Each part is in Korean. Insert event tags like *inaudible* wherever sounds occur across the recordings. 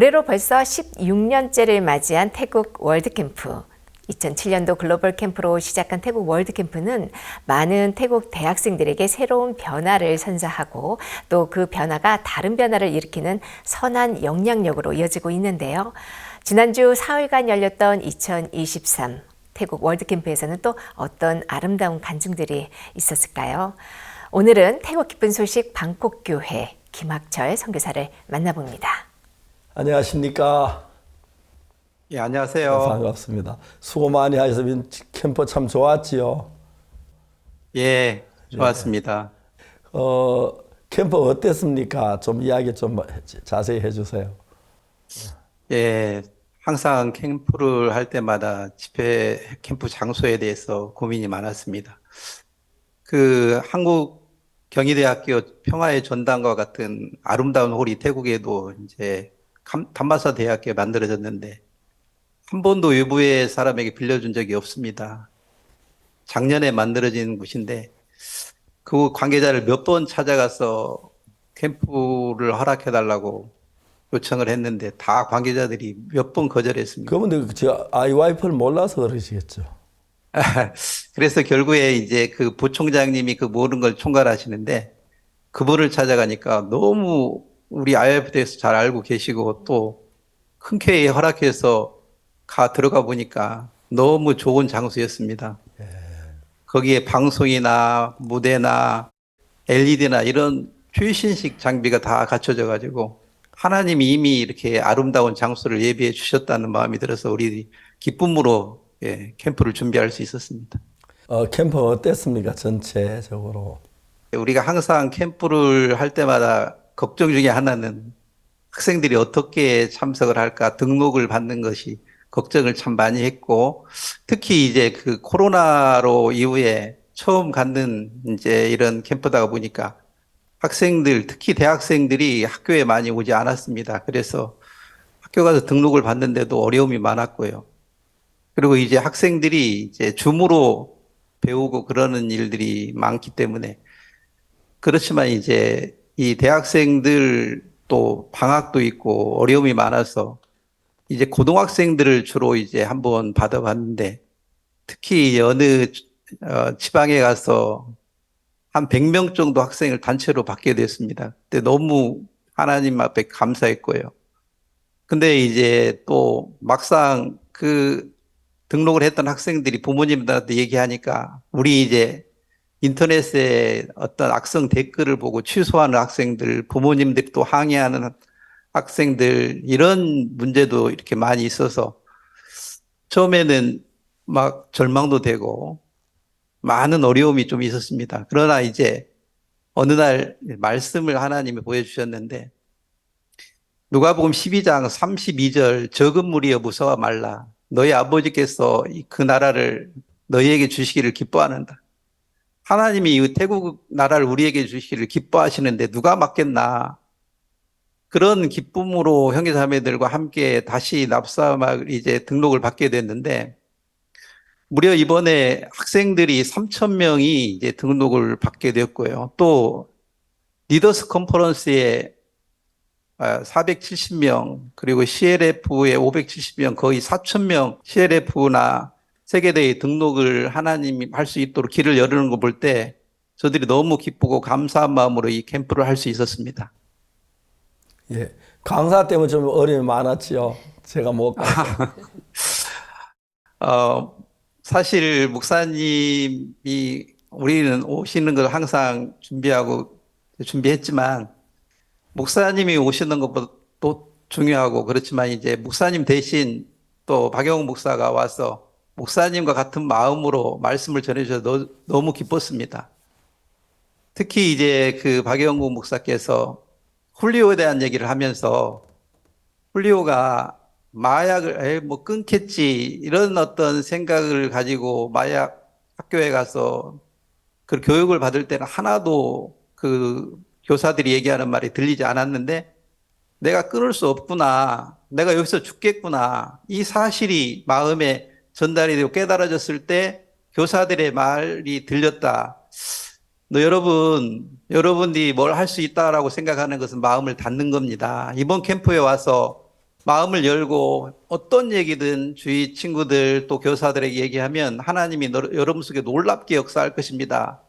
올해로 벌써 16년째를 맞이한 태국 월드캠프. 2007년도 글로벌 캠프로 시작한 태국 월드 캠프는 많은 태국 대학생들에게 새로운 변화를 선사하고 또 그 변화가 다른 변화를 일으키는 선한 영향력으로 이어지고 있는데요. 지난주 사흘간 열렸던 2023 태국 월드 캠프에서는 또 어떤 아름다운 간증들이 있었을까요? 오늘은 태국 기쁜 소식 방콕 교회 김학철 선교사를 만나봅니다. 안녕하십니까. 예, 안녕하세요. 반갑습니다. 수고 많이 하셔서 캠프 참 좋았지요. 예, 좋았습니다. 어, 캠프 어땠습니까? 좀 이야기 좀 자세히 해주세요. 예, 항상 캠프를 할 때마다 집회 캠프 장소에 대해서 고민이 많았습니다. 그 한국 경희대학교 평화의 전당과 같은 아름다운 홀이 태국에도 이제 감- 담마사 대학교에 만들어졌는데 한 번도 외부의 사람에게 빌려준 적이 없습니다. 작년에 만들어진 곳인데 그 관계자를 몇 번 찾아가서 캠프를 허락해 달라고 요청을 했는데 다 관계자들이 몇 번 거절했습니다. 그분들 저 아이 와이프를 몰라서 그러시겠죠. *laughs* 그래서 결국에 이제 그 부총장님이 그 모든 걸 총괄하시는데 그분을 찾아가니까 너무 우리 IMF에 대해서 잘 알고 계시고 또 흔쾌히 허락해서 가 들어가 보니까 너무 좋은 장소였습니다. 거기에 방송이나 무대나 LED나 이런 최신식 장비가 다 갖춰져 가지고 하나님이 이미 이렇게 아름다운 장소를 예비해 주셨다는 마음이 들어서 우리 기쁨으로 예, 캠프를 준비할 수 있었습니다. 어, 캠프 어땠습니까? 전체적으로. 우리가 항상 캠프를 할 때마다 걱정 중에 하나는 학생들이 어떻게 참석을 할까 등록을 받는 것이 걱정을 참 많이 했고 특히 이제 그 코로나로 이후에 처음 갖는 이제 이런 캠프다 보니까 학생들 특히 대학생들이 학교에 많이 오지 않았습니다. 그래서 학교 가서 등록을 받는데도 어려움이 많았고요. 그리고 이제 학생들이 이제 줌으로 배우고 그러는 일들이 많기 때문에 그렇지만 이제 이 대학생들 또 방학도 있고 어려움이 많아서 이제 고등학생들을 주로 이제 한번 받아봤는데 특히 어느 어, 지방에 가서 한 100명 정도 학생을 단체로 받게 됐습니다. 근데 너무 하나님 앞에 감사했고요. 근데 이제 또 막상 그 등록을 했던 학생들이 부모님들한테 얘기하니까 우리 이제 인터넷에 어떤 악성 댓글을 보고 취소하는 학생들, 부모님들이 또 항의하는 학생들, 이런 문제도 이렇게 많이 있어서 처음에는 막 절망도 되고 많은 어려움이 좀 있었습니다. 그러나 이제 어느 날 말씀을 하나님이 보여주셨는데 누가복음 12장 32절 적은 무리여 무서워 말라 너희 아버지께서 이그 나라를 너희에게 주시기를 기뻐하는다. 하나님이 이 태국 나라를 우리에게 주시기를 기뻐하시는데 누가 막겠나? 그런 기쁨으로 형제 자매들과 함께 다시 납사막 이제 등록을 받게 됐는데 무려 이번에 학생들이 3천 명이 이제 등록을 받게 되었고요. 또 리더스 컨퍼런스에 470명 그리고 CLF에 570명 거의 4천 명 CLF나 세계대회 등록을 하나님이 할 수 있도록 길을 열는 거 볼 때 저들이 너무 기쁘고 감사한 마음으로 이 캠프를 할 수 있었습니다. 예. 강사 때문에 좀 어려움이 많았지요. 제가 못 가서. *laughs* 어, 사실 목사님이 우리는 오시는 걸 항상 준비하고 준비했지만 목사님이 오시는 것보다도 중요하고 그렇지만 이제 목사님 대신 또 박영웅 목사가 와서 목사님과 같은 마음으로 말씀을 전해주셔서 너 무 기뻤습니다. 특히 이제 그 박영웅 목사께서 훌리오에 대한 얘기를 하면서 훌리오가 마약을 에이, 뭐 끊겠지 이런 어떤 생각을 가지고 마약 학교에 가서 그 교육을 받을 때는 하나도 그 교사들이 얘기하는 말이 들리지 않았는데 내가 끊을 수 없구나. 내가 여기서 죽겠구나. 이 사실이 마음에 전달이 되고 깨달아졌을 때 교사들의 말이 들렸다. 너 여러분, 여러분이 뭘 할 수 있다라고 생각하는 것은 마음을 닫는 겁니다. 이번 캠프에 와서 마음을 열고 어떤 얘기든 주위 친구들 또 교사들에게 얘기하면 하나님이 너- 여러분 속에 놀랍게 역사할 것입니다.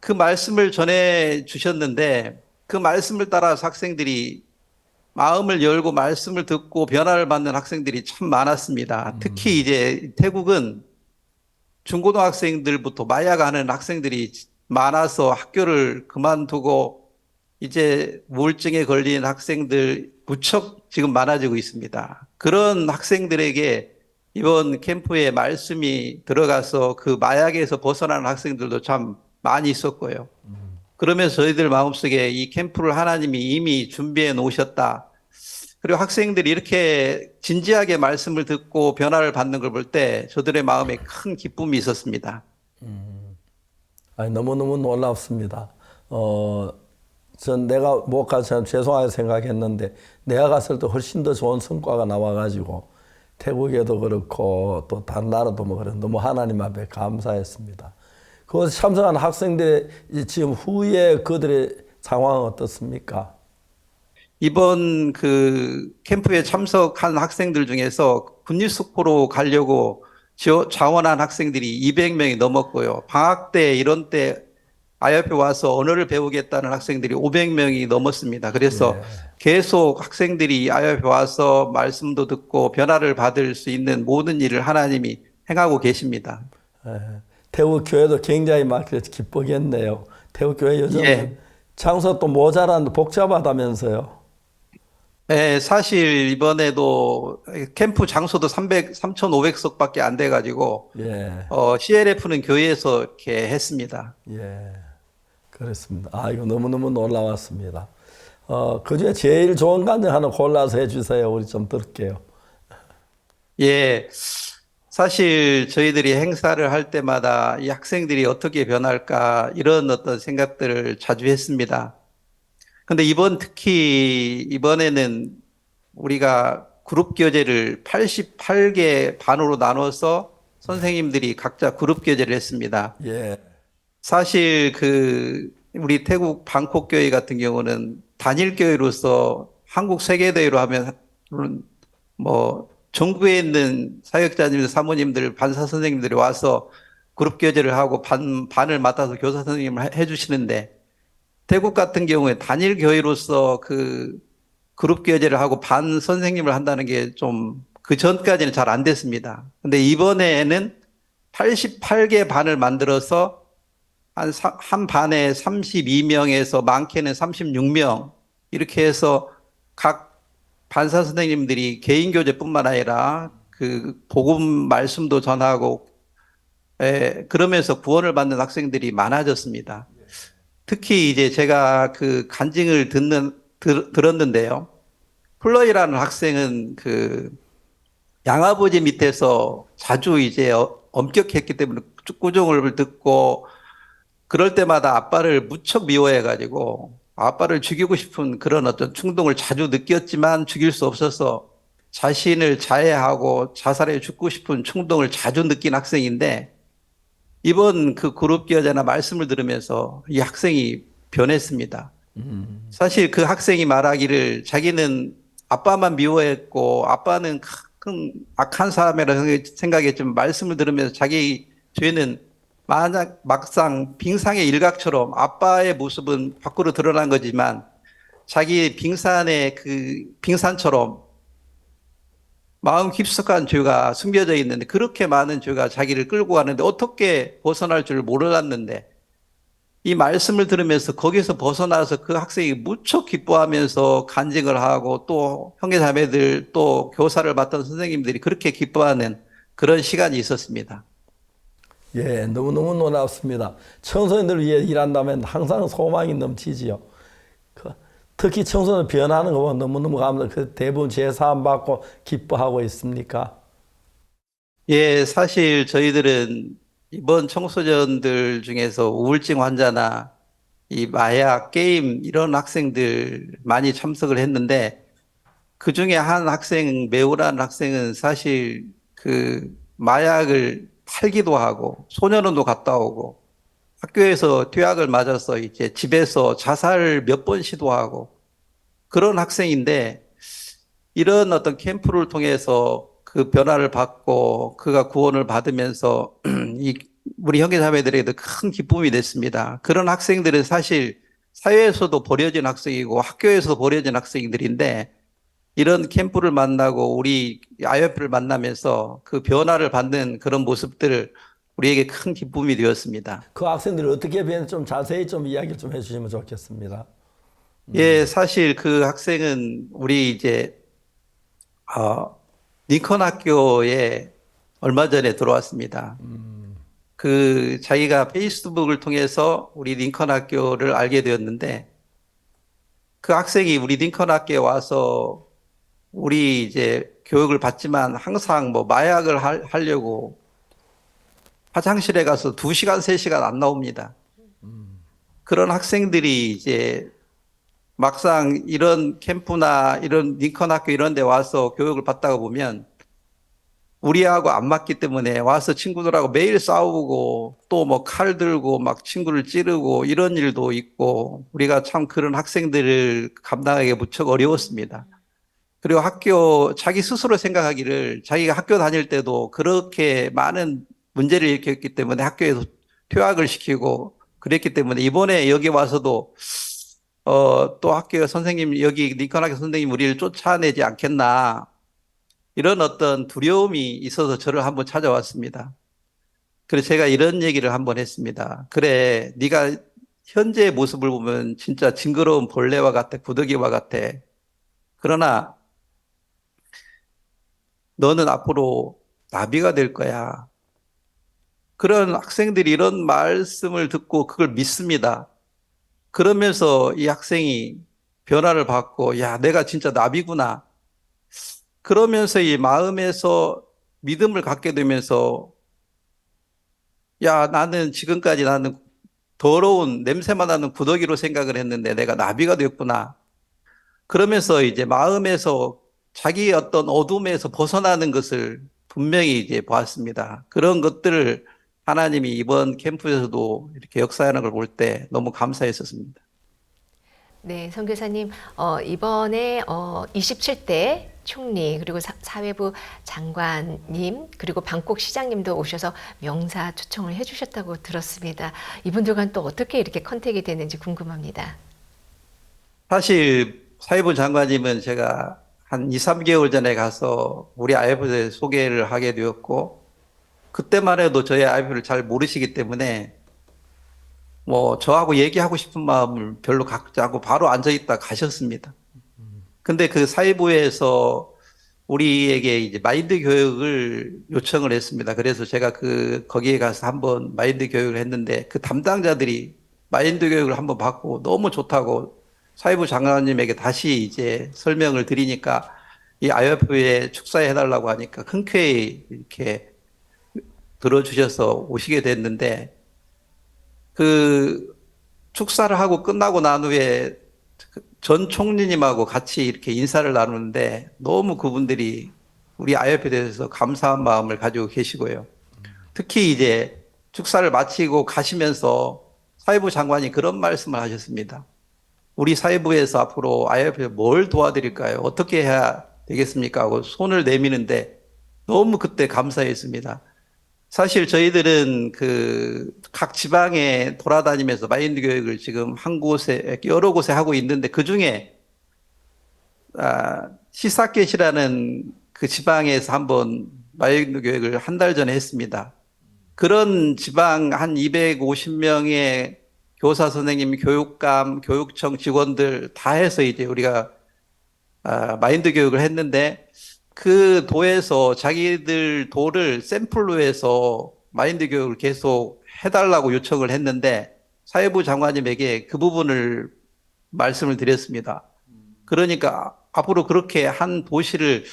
그 말씀을 전해 주셨는데 그 말씀을 따라서 학생들이 마음을 열고 말씀을 듣고 변화를 받는 학생들이 참 많았습니다. 특히 이제 태국은 중고등학생들부터 마약하는 학생들이 많아서 학교를 그만두고 이제 우울증에 걸린 학생들 무척 지금 많아지고 있습니다. 그런 학생들에게 이번 캠프에 말씀이 들어가서 그 마약에서 벗어나는 학생들도 참 많이 있었고요. 그러면서 저희들 마음속에 이 캠프를 하나님이 이미 준비해 놓으셨다. 그리고 학생들이 이렇게 진지하게 말씀을 듣고 변화를 받는 걸 볼 때 저들의 마음에 큰 기쁨이 있었습니다. 아니, 너무너무 놀랍습니다. 어, 전 내가 못 가서 참 죄송하게 생각했는데 내가 갔을 때 훨씬 더 좋은 성과가 나와가지고 태국에도 그렇고 또 다른 나라도 뭐 그래 너무 하나님 앞에 감사했습니다. 그것에 참석한 학생들의 이 지금 후에 그들의 상황은 어떻습니까? 이번 그 캠프에 참석한 학생들 중에서 군립숙고로 가려고 자원한 학생들이 200명이 넘었고요. 방학 때 이런 때 아이앞에 와서 언어를 배우겠다는 학생들이 500명이 넘었습니다. 그래서 계속 학생들이 아이앞에 와서 말씀도 듣고 변화를 받을 수 있는 모든 일을 하나님이 행하고 계십니다. 예, 태국 교회도 굉장히 막 기쁘겠네요. 태국 교회 요즘 예. 장소 또 모자란데 복잡하다면서요. 네, 사실 이번에도 캠프 장소도 300, 3,500석밖에 안 돼가지고 예, 어, CLF는 교회에서 이렇게 했습니다. 예, 그렇습니다. 아 이거 너무 너무 놀라웠습니다. 어, 그 중에 제일 좋은 간증 하나 골라서 해주세요. 우리 좀 들을게요. 예, 사실 저희들이 행사를 할 때마다 이 학생들이 어떻게 변할까 이런 어떤 생각들을 자주 했습니다. 근데 이번 특히 이번에는 우리가 그룹 교재를 88개 반으로 나눠서 선생님들이 각자 그룹 교재를 했습니다. 예, 사실 그 우리 태국 방콕 교회 같은 경우는 단일 교회로서 한국 세계 대회로 하면 뭐 전국에 있는 사역자님, 사모님들, 반사 선생님들이 와서 그룹 교제를 하고 반 반을 맡아서 교사 선생님을 해 주시는데 태국 같은 경우에 단일 교회로서 그 그룹 교제를 하고 반 선생님을 한다는 게 좀 그 전까지는 잘 안 됐습니다. 근데 이번에는 88개 반을 만들어서 한, 사- 한 반에 32명에서 많게는 36명 이렇게 해서 각 반사 선생님들이 개인 교재뿐만 아니라 그 복음 말씀도 전하고 에, 그러면서 구원을 받는 학생들이 많아졌습니다. 특히 이제 제가 그 간증을 듣는 들, 들었는데요. 플로이라는 학생은 그 양아버지 밑에서 자주 이제 어- 엄격했기 때문에 꾸중을 듣고 그럴 때마다 아빠를 무척 미워해가지고 아빠를 죽이고 싶은 그런 어떤 충동을 자주 느꼈지만 죽일 수 없어서 자신을 자해하고 자살해 죽고 싶은 충동을 자주 느낀 학생인데 이번 그 그룹 기여자나 말씀을 들으면서 이 학생이 변했습니다. 사실 그 학생이 말하기를 자기는 아빠만 미워했고 아빠는 큰 악한 사람이라고 생각했지만 말씀을 들으면서 자기 죄는 만약 막상 빙상의 일각처럼 아빠의 모습은 밖으로 드러난 거지만 자기 빙산의 그 빙산처럼 마음 깊숙한 죄가 숨겨져 있는데 그렇게 많은 죄가 자기를 끌고 가는데 어떻게 벗어날 줄 몰랐는데 이 말씀을 들으면서 거기서 벗어나서 그 학생이 무척 기뻐하면서 간증을 하고 또 형제 자매들 또 교사를 맡던 선생님들이 그렇게 기뻐하는 그런 시간이 있었습니다. 예, 너무너무 놀랍습니다. 청소년들을 위해 일한다면 항상 소망이 넘치지요. 그, 특히 청소년 변하는 거 보면 너무너무 감사. 그 대부분 제사함 받고 기뻐하고 있습니까? 예, 사실 저희들은 이번 청소년들 중에서 우울증 환자나 이 마약, 게임 이런 학생들 많이 참석을 했는데 그 중에 한 학생, 매우라는 학생은 사실 그 마약을 팔기도 하고 소년원도 갔다 오고 학교에서 퇴학을 맞아서 이제 집에서 자살을 몇 번 시도하고 그런 학생인데 이런 어떤 캠프를 통해서 그 변화를 받고 그가 구원을 받으면서 *clears throat* 이 우리 형제자매들에게도 큰 기쁨이 됐습니다. 그런 학생들은 사실 사회에서도 버려진 학생이고 학교에서 버려진 학생들인데 이런 캠프를 만나고 우리 IF를 만나면서 그 변화를 받는 그런 모습들을 우리에게 큰 기쁨이 되었습니다. 그 학생들이 어떻게 변했는지 좀 자세히 좀 이야기 좀 해주시면 좋겠습니다. 예, 사실 그 학생은 우리 이제 어, 링컨 학교에 얼마 전에 들어왔습니다. 그 자기가 페이스북을 통해서 우리 링컨 학교를 알게 되었는데 그 학생이 우리 링컨 학교에 와서 우리 이제 교육을 받지만 항상 뭐 마약을 할- 하려고 화장실에 가서 두시간세시간 안 나옵니다. 그런 학생들이 이제 막상 이런 캠프나 이런 링컨 학교 이런 데 와서 교육을 받다가 보면 우리하고 안 맞기 때문에 와서 친구들하고 매일 싸우고 또 뭐 칼 들고 막 친구를 찌르고 이런 일도 있고 우리가 참 그런 학생들을 감당하기 무척 어려웠습니다. 그리고 학교 자기 스스로 생각하기를 자기가 학교 다닐 때도 그렇게 많은 문제를 일으켰기 때문에 학교에서 퇴학을 시키고 그랬기 때문에 이번에 여기 와서도 어, 또 학교 선생님, 여기 링컨 학교 선생님 우리를 쫓아내지 않겠나. 이런 어떤 두려움이 있어서 저를 한번 찾아왔습니다. 그래서 제가 이런 얘기를 한번 했습니다. 그래, 네가 현재의 모습을 보면 진짜 징그러운 벌레와 같아, 구더기와 같아. 그러나 너는 앞으로 나비가 될 거야. 그런 학생들이 이런 말씀을 듣고 그걸 믿습니다. 그러면서 이 학생이 변화를 받고, 야, 내가 진짜 나비구나. 그러면서 이 마음에서 믿음을 갖게 되면서, 야, 나는 지금까지 나는 더러운 냄새만 나는 구더기로 생각을 했는데 내가 나비가 되었구나. 그러면서 이제 마음에서 자기 어떤 어둠에서 벗어나는 것을 분명히 이제 보았습니다. 그런 것들을 하나님이 이번 캠프에서도 이렇게 역사하는 걸 볼 때 너무 감사했었습니다. 네, 선교사님, 어, 이번에 어, 27대 총리 그리고 사, 사회부 장관님 그리고 방콕 시장님도 오셔서 명사 초청을 해주셨다고 들었습니다. 이분들과는 또 어떻게 이렇게 컨택이 되는지 궁금합니다. 사실 사회부 장관님은 제가 한 2, 3개월 전에 가서 우리 IF에 소개를 하게 되었고 그때만 해도 저희 IF를 잘 모르시기 때문에 뭐 저하고 얘기하고 싶은 마음을 별로 갖지 않고 바로 앉아 있다 가셨습니다. 근데 그 사회부에서 우리에게 이제 마인드 교육을 요청을 했습니다. 그래서 제가 그 거기에 가서 한번 마인드 교육을 했는데 그 담당자들이 마인드 교육을 한번 받고 너무 좋다고 사회부 장관님에게 다시 이제 설명을 드리니까 이 IF에 축사해 달라고 하니까 흔쾌히 이렇게 들어주셔서 오시게 됐는데 그 축사를 하고 끝나고 난 후에 그전 총리님하고 같이 이렇게 인사를 나누는데 너무 그분들이 우리 IF에 대해서 감사한 마음을 가지고 계시고요. 특히 이제 축사를 마치고 가시면서 사회부 장관이 그런 말씀을 하셨습니다. 우리 사회부에서 앞으로 IF에 뭘 도와드릴까요? 어떻게 해야 되겠습니까? 하고 손을 내미는데 너무 그때 감사했습니다. 사실 저희들은 그 각 지방에 돌아다니면서 마인드 교육을 지금 한 곳에 여러 곳에 하고 있는데 그 중에 아, 시사켓이라는 그 지방에서 한번 마인드 교육을 한 달 전에 했습니다. 그런 지방 한 250명의 교사 선생님, 교육감, 교육청 직원들 다 해서 이제 우리가 아, 마인드 교육을 했는데 그 도에서 자기들 도를 샘플로 해서 마인드 교육을 계속 해달라고 요청을 했는데 사회부 장관님에게 그 부분을 말씀을 드렸습니다. 그러니까 앞으로 그렇게 한 도시를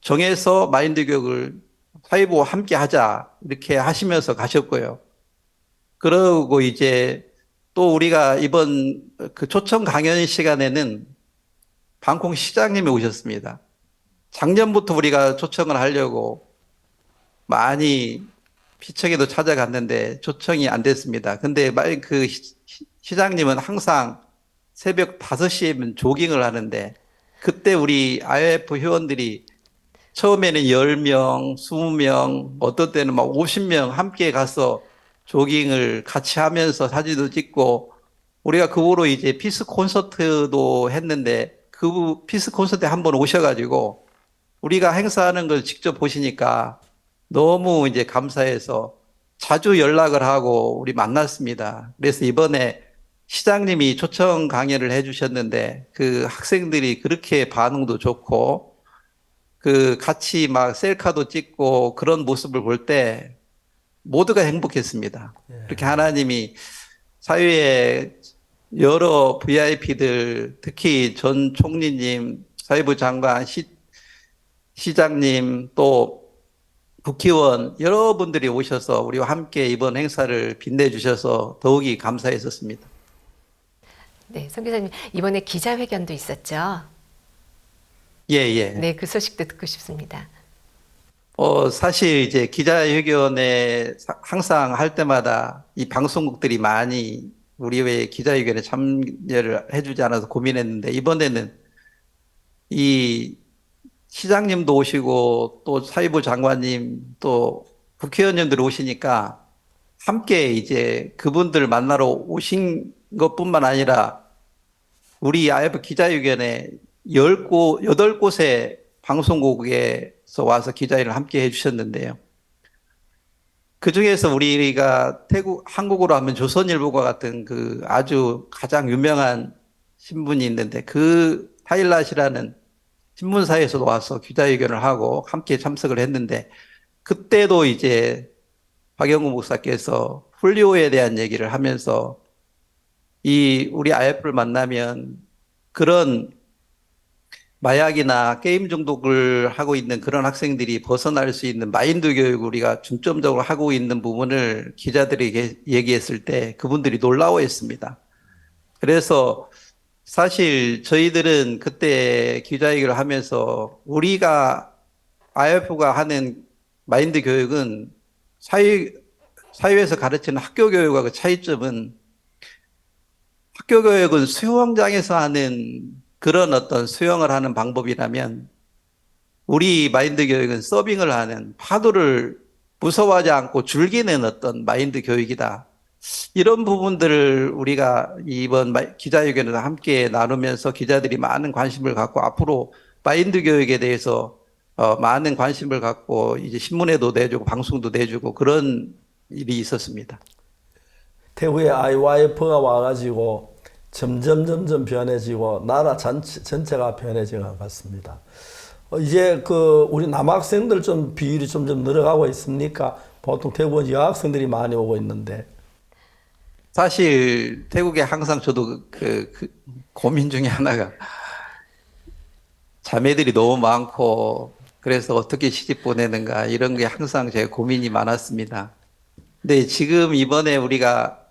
정해서 마인드 교육을 사회부와 함께 하자 이렇게 하시면서 가셨고요. 그러고 이제 또 우리가 이번 그 초청 강연 시간에는 방콕 시장님이 오셨습니다. 작년부터 우리가 초청을 하려고 많이 피청에도 찾아갔는데 초청이 안 됐습니다. 근데 말그 시장님은 항상 새벽 5시에면 조깅을 하는데 그때 우리 IF 회원들이 처음에는 10명, 20명, 어떤 때는 막 50명 함께 가서 조깅을 같이 하면서 사진도 찍고 우리가 그 후로 이제 피스 콘서트도 했는데 그 피스 콘서트에 한번 오셔가지고 우리가 행사하는 걸 직접 보시니까 너무 이제 감사해서 자주 연락을 하고 우리 만났습니다. 그래서 이번에 시장님이 초청 강연을 해주셨는데 그 학생들이 그렇게 반응도 좋고 그 같이 막 셀카도 찍고 그런 모습을 볼때 모두가 행복했습니다. 그렇게 하나님이 사회에 여러 VIP들 특히 전 총리님, 사회부 장관, 시, 시장님 또 국회의원 여러분들이 오셔서 우리와 함께 이번 행사를 빛내주셔서 더욱이 감사했었습니다. 네, 송 기자님 이번에 기자회견도 있었죠. 예, 예. 네, 그 소식도 듣고 싶습니다. 어, 사실 이제 기자회견에 사- 항상 할 때마다 이 방송국들이 많이 우리 왜 기자회견에 참여를 해주지 않아서 고민했는데 이번에는 이 시장님도 오시고 또 사회부 장관님 또 국회의원님들 오시니까 함께 이제 그분들 만나러 오신 것뿐만 아니라 우리 IF 기자회견에 열 곳, 여덟 곳의 방송국에서 와서 기자회를 함께 해주셨는데요. 그 중에서 우리가 태국, 한국으로 하면 조선일보와 같은 그 아주 가장 유명한 신문이 있는데 그 타일랏이라는 신문사에서도 와서 기자회견을 하고 함께 참석을 했는데 그때도 이제 박영구 목사께서 훌리오에 대한 얘기를 하면서 이 우리 IF를 만나면 그런 마약이나 게임 중독을 하고 있는 그런 학생들이 벗어날 수 있는 마인드 교육을 우리가 중점적으로 하고 있는 부분을 기자들에게 얘기했을 때 그분들이 놀라워했습니다. 그래서 사실 저희들은 그때 기자회견을 하면서 우리가 IF가 하는 마인드 교육은 사회, 사회에서 가르치는 학교 교육과 그 차이점은 학교 교육은 수영장에서 하는 그런 어떤 수영을 하는 방법이라면 우리 마인드 교육은 서빙을 하는 파도를 무서워하지 않고 즐기는 어떤 마인드 교육이다. 이런 부분들을 우리가 이번 마- 기자회견에서 함께 나누면서 기자들이 많은 관심을 갖고 앞으로 마인드 교육에 대해서 어, 많은 관심을 갖고 이제 신문에도 내주고 방송도 내주고 그런 일이 있었습니다. 태국에 IYF가 와가지고 점점 점점 변해지고 나라 전체, 전체가 변해진 것 같습니다. 어, 이제 그 우리 남학생들 좀 비율이 점점 늘어가고 있습니까? 보통 태국은 여학생들이 많이 오고 있는데 사실 태국에 항상 저도 그, 그 고민 중에 하나가 자매들이 너무 많고 그래서 어떻게 시집 보내는가 이런 게 항상 제 고민이 많았습니다. 근데 지금 이번에 우리가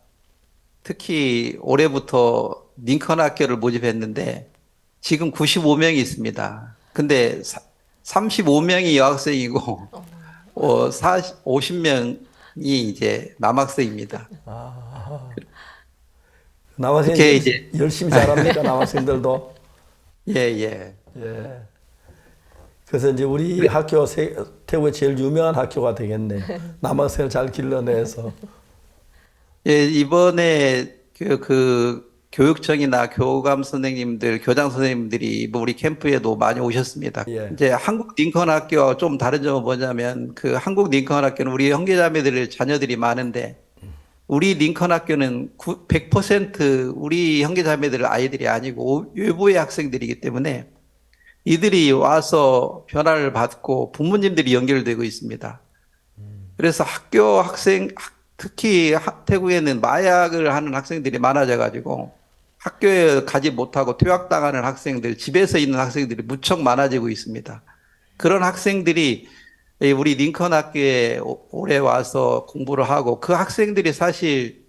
특히 올해부터 링컨 학교를 모집했는데 지금 95명이 있습니다. 근데 35명이 여학생이고 어, 40, 50명이 이제 남학생입니다. 남학생이 그렇게 이제- 열심히 잘합니까? 남학생들도 *laughs* 예, 예. 예. 그래서 이제 우리 학교 세, 태국의 제일 유명한 학교가 되겠네. 남학생을 잘 길러내서 예, 이번에 그, 그 교육청이나 교감 선생님들, 교장 선생님들이 뭐 우리 캠프에도 많이 오셨습니다. 예. 이제 한국 링컨 학교와 좀 다른 점은 뭐냐면 그 한국 링컨 학교는 우리 형제자매들 자녀들이 많은데 우리 링컨 학교는 9, 100% 우리 형제자매들 아이들이 아니고 외부의 학생들이기 때문에 이들이 와서 변화를 받고 부모님들이 연결되고 있습니다. 그래서 학교 학생, 학- 특히 하- 태국에는 마약을 하는 학생들이 많아져 가지고 학교에 가지 못하고 퇴학당하는 학생들, 집에서 있는 학생들이 무척 많아지고 있습니다. 그런 학생들이 이 우리 링컨 학교에 오- 올해 와서 공부를 하고 그 학생들이 사실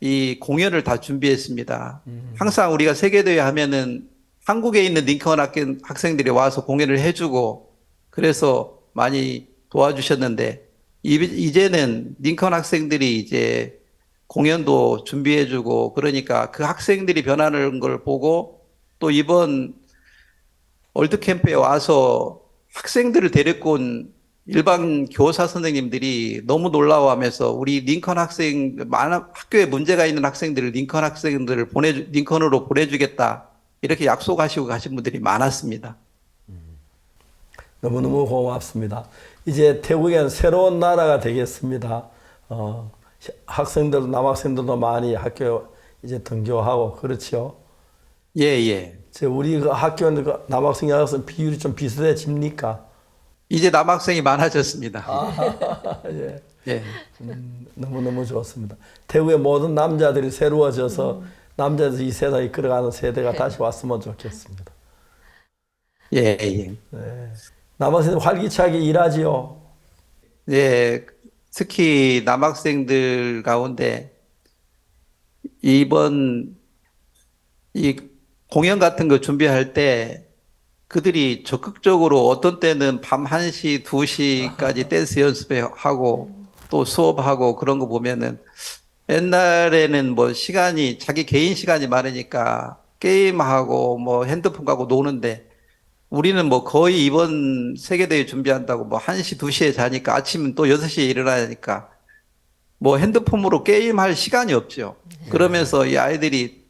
이 공연을 다 준비했습니다. 항상 우리가 세계대회 하면은 한국에 있는 링컨 학교 학생들이 와서 공연을 해주고 그래서 많이 도와주셨는데 이- 이제는 링컨 학생들이 이제 공연도 준비해주고 그러니까 그 학생들이 변하는 걸 보고 또 이번 월드캠프에 와서 학생들을 데리고 온 일반 교사 선생님들이 너무 놀라워하면서 우리 링컨 학생 많은 학교에 문제가 있는 학생들을 링컨 학생들을 보내 링컨으로 보내주겠다 이렇게 약속하시고 가신 분들이 많았습니다. 너무너무 고맙습니다. 이제 태국에는 새로운 나라가 되겠습니다. 어, 학생들, 남학생들도 많이 학교 이제 등교하고 그렇죠. 예 예. 제 우리 그 학교는 그 남학생 여학생 비율이 좀 비슷해집니까? 이제 남학생이 많아졌습니다. *laughs* 예. 예. 음, 너무너무 좋습니다. 태국의 모든 남자들이 새로워져서 남자들 이 세상에 이끌어가는 세대가 다시 왔으면 좋겠습니다. 예 예. 네. 남학생 활기차게 일하지요. 예, 특히 남학생들 가운데 이번 이 공연 같은 거 준비할 때 그들이 적극적으로 어떤 때는 밤 1시, 2시까지 댄스 연습하고 또 수업하고 그런 거 보면은 옛날에는 뭐 시간이 자기 개인 시간이 많으니까 게임하고 뭐 핸드폰 갖고 노는데 우리는 뭐 거의 이번 세계대회 준비한다고 뭐 1시, 2시에 자니까 아침은 또 6시에 일어나니까 뭐 핸드폰으로 게임할 시간이 없죠. 그러면서 이 아이들이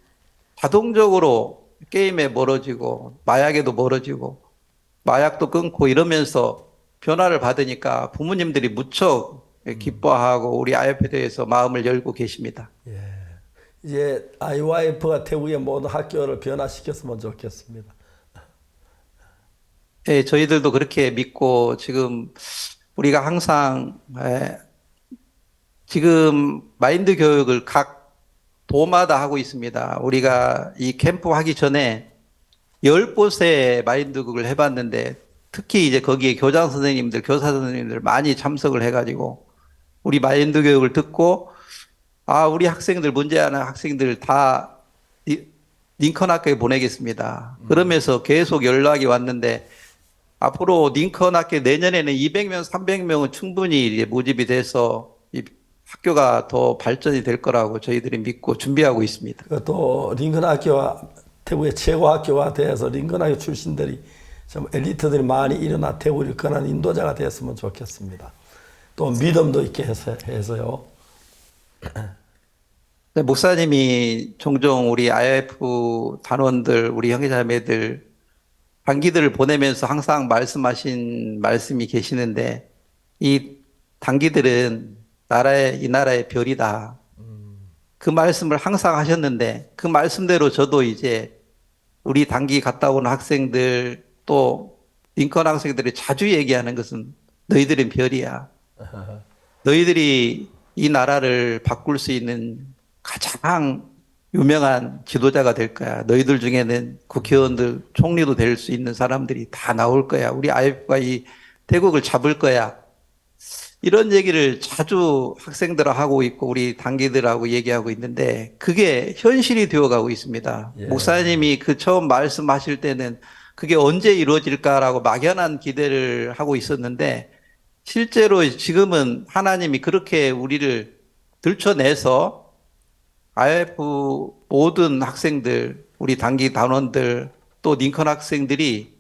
자동적으로 게임에 멀어지고 마약에도 멀어지고 마약도 끊고 이러면서 변화를 받으니까 부모님들이 무척 기뻐하고 우리 아이에 대해서 마음을 열고 계십니다. 예. 이제 아이와이프가 태국의 모든 학교를 변화시켰으면 좋겠습니다. 예, 저희들도 그렇게 믿고 지금 우리가 항상 예, 지금 마인드 교육을 각 도마다 하고 있습니다. 우리가 이 캠프 하기 전에 열 곳의 마인드 교육을 해봤는데 특히 이제 거기에 교장 선생님들, 교사 선생님들 많이 참석을 해가지고 우리 마인드 교육을 듣고 아 우리 학생들 문제하는 학생들 다 리- 링컨 학교에 보내겠습니다. 그러면서 계속 연락이 왔는데 앞으로 링컨 학교 내년에는 200명, 300명은 충분히 모집이 돼서 이 학교가 더 발전이 될 거라고 저희들이 믿고 준비하고 있습니다. 그또 링컨 학교와 태국의 최고 학교가 돼서 링컨 학교 출신들이 좀 엘리트들이 많이 일어나 태국을 이끌어가는 인도자가 됐으면 좋겠습니다. 또 믿음도 있게 해서, 해서요. 네, 목사님이 종종 우리 IF 단원들, 우리 형제자매들, 단기들을 보내면서 항상 말씀하신 말씀이 계시는데, 이 단기들은 나라의, 이 나라의 별이다. 그 말씀을 항상 하셨는데, 그 말씀대로 저도 이제 우리 단기 갔다 온 학생들, 또 링컨 학생들이 자주 얘기하는 것은 너희들은 별이야. *laughs* 너희들이 이 나라를 바꿀 수 있는 가장 유명한 지도자가 될 거야. 너희들 중에는 국회의원들, 총리도 될 수 있는 사람들이 다 나올 거야. 우리 IF가 이 태국을 잡을 거야. 이런 얘기를 자주 학생들하고 하고 있고 우리 단기들하고 얘기하고 있는데 그게 현실이 되어가고 있습니다. 예. 목사님이 그 처음 말씀하실 때는 그게 언제 이루어질까라고 막연한 기대를 하고 있었는데 실제로 지금은 하나님이 그렇게 우리를 들춰내서 IF 모든 학생들, 우리 단기 단원들, 또 링컨 학생들이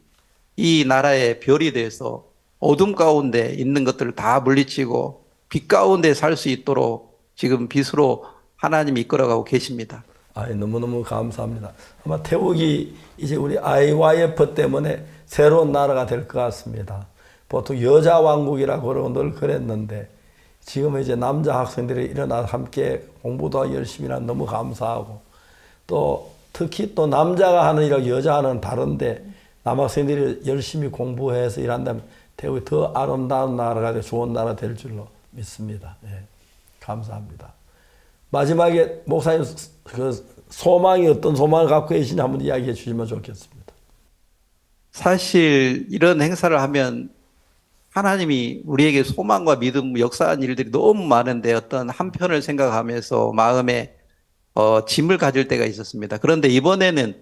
이 나라의 별이 돼서 어둠 가운데 있는 것들을 다 물리치고 빛 가운데 살 수 있도록 지금 빛으로 하나님이 이끌어가고 계십니다. 아이, 너무너무 감사합니다. 아마 태국이 이제 우리 IYF 때문에 새로운 나라가 될 것 같습니다. 보통 여자 왕국이라고 늘 그랬는데 지금 이제 남자 학생들이 일어나 함께 공부도 열심히 하는 너무 감사하고 또 특히 또 남자가 하는 일하고 여자는 다른데 남학생들이 열심히 공부해서 일한다면 태국이 더 아름다운 나라가 돼 좋은 나라 될 줄로 믿습니다. 예, 감사합니다. 마지막에 목사님 그 소망이 어떤 소망을 갖고 계시냐 한번 이야기해 주시면 좋겠습니다. 사실 이런 행사를 하면 하나님이 우리에게 소망과 믿음, 역사한 일들이 너무 많은데 어떤 한편을 생각하면서 마음에 어, 짐을 가질 때가 있었습니다. 그런데 이번에는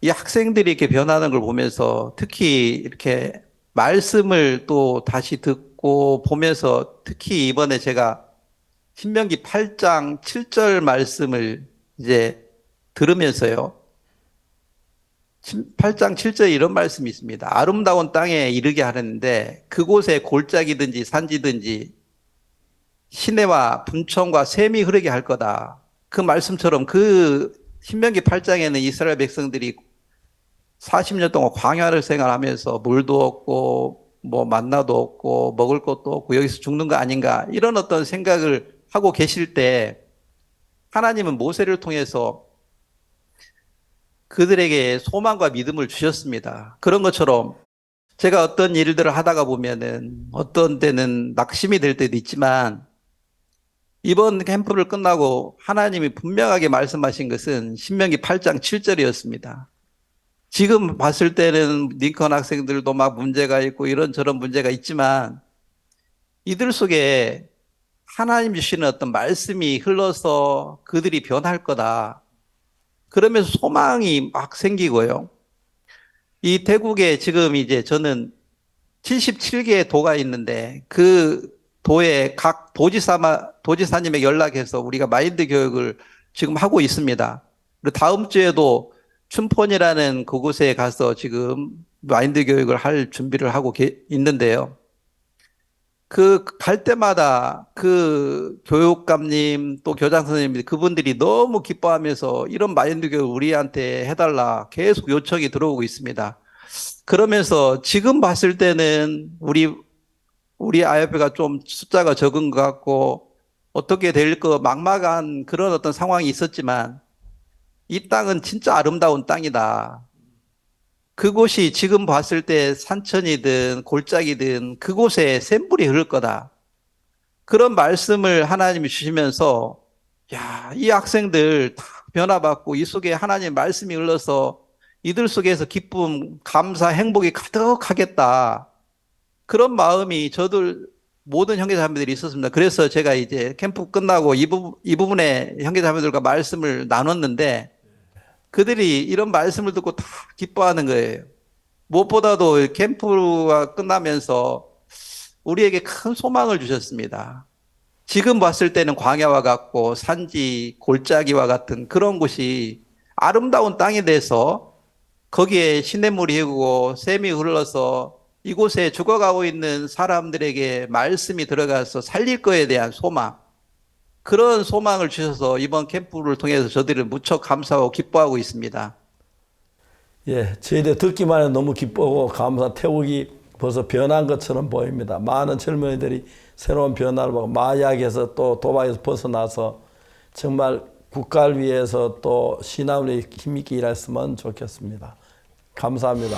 이 학생들이 이렇게 변하는 걸 보면서 특히 이렇게 말씀을 또 다시 듣고 보면서 특히 이번에 제가 신명기 8장 7절 말씀을 이제 들으면서요. 8장 7절에 이런 말씀이 있습니다. 아름다운 땅에 이르게 하는데 그곳에 골짜기든지 산지든지 시내와 분천과 샘이 흐르게 할 거다. 그 말씀처럼 그 신명기 8장에는 이스라엘 백성들이 40년 동안 광야를 생활하면서 물도 없고 뭐 만나도 없고 먹을 것도 없고 여기서 죽는 거 아닌가 이런 어떤 생각을 하고 계실 때 하나님은 모세를 통해서 그들에게 소망과 믿음을 주셨습니다. 그런 것처럼 제가 어떤 일들을 하다가 보면은 어떤 때는 낙심이 될 때도 있지만 이번 캠프를 끝나고 하나님이 분명하게 말씀하신 것은 신명기 8장 7절이었습니다. 지금 봤을 때는 링컨 학생들도 막 문제가 있고 이런저런 문제가 있지만 이들 속에 하나님 주시는 어떤 말씀이 흘러서 그들이 변할 거다. 그러면서 소망이 막 생기고요. 이 대국에 지금 이제 저는 77개의 도가 있는데 그 도의 각 도지사, 도지사님에게 연락해서 우리가 마인드 교육을 지금 하고 있습니다. 그리고 다음 주에도 춘폰이라는 그곳에 가서 지금 마인드 교육을 할 준비를 하고 계- 있는데요. 그 갈 때마다 그 교육감님 또 교장 선생님 그분들이 너무 기뻐하면서 이런 마인드 교육 우리한테 해달라 계속 요청이 들어오고 있습니다. 그러면서 지금 봤을 때는 우리 우리 IF가 좀 숫자가 적은 것 같고 어떻게 될 거 막막한 그런 어떤 상황이 있었지만 이 땅은 진짜 아름다운 땅이다. 그곳이 지금 봤을 때 산천이든 골짜기든 그곳에 샘물이 흐를 거다. 그런 말씀을 하나님이 주시면서 야, 이 학생들 다 변화받고 이 속에 하나님 말씀이 흘러서 이들 속에서 기쁨, 감사, 행복이 가득하겠다. 그런 마음이 저들 모든 형제 자매들이 있었습니다. 그래서 제가 이제 캠프 끝나고 이, 부, 이 부분에 형제 자매들과 말씀을 나눴는데 그들이 이런 말씀을 듣고 다 기뻐하는 거예요. 무엇보다도 캠프가 끝나면서 우리에게 큰 소망을 주셨습니다. 지금 봤을 때는 광야와 같고 산지, 골짜기와 같은 그런 곳이 아름다운 땅에 대해서 거기에 시냇물이 흐르고 샘이 흘러서 이곳에 죽어가고 있는 사람들에게 말씀이 들어가서 살릴 거에 대한 소망. 그런 소망을 주셔서 이번 캠프를 통해서 저들을 무척 감사하고 기뻐하고 있습니다. 예, 저희들 듣기만 해도 너무 기쁘고 감사 태국이 벌써 변한 것처럼 보입니다. 많은 젊은이들이 새로운 변화를 보고 마약에서 또 도박에서 벗어나서 정말 국가를 위해서 또 신앙을 힘있게 일했으면 좋겠습니다. 감사합니다.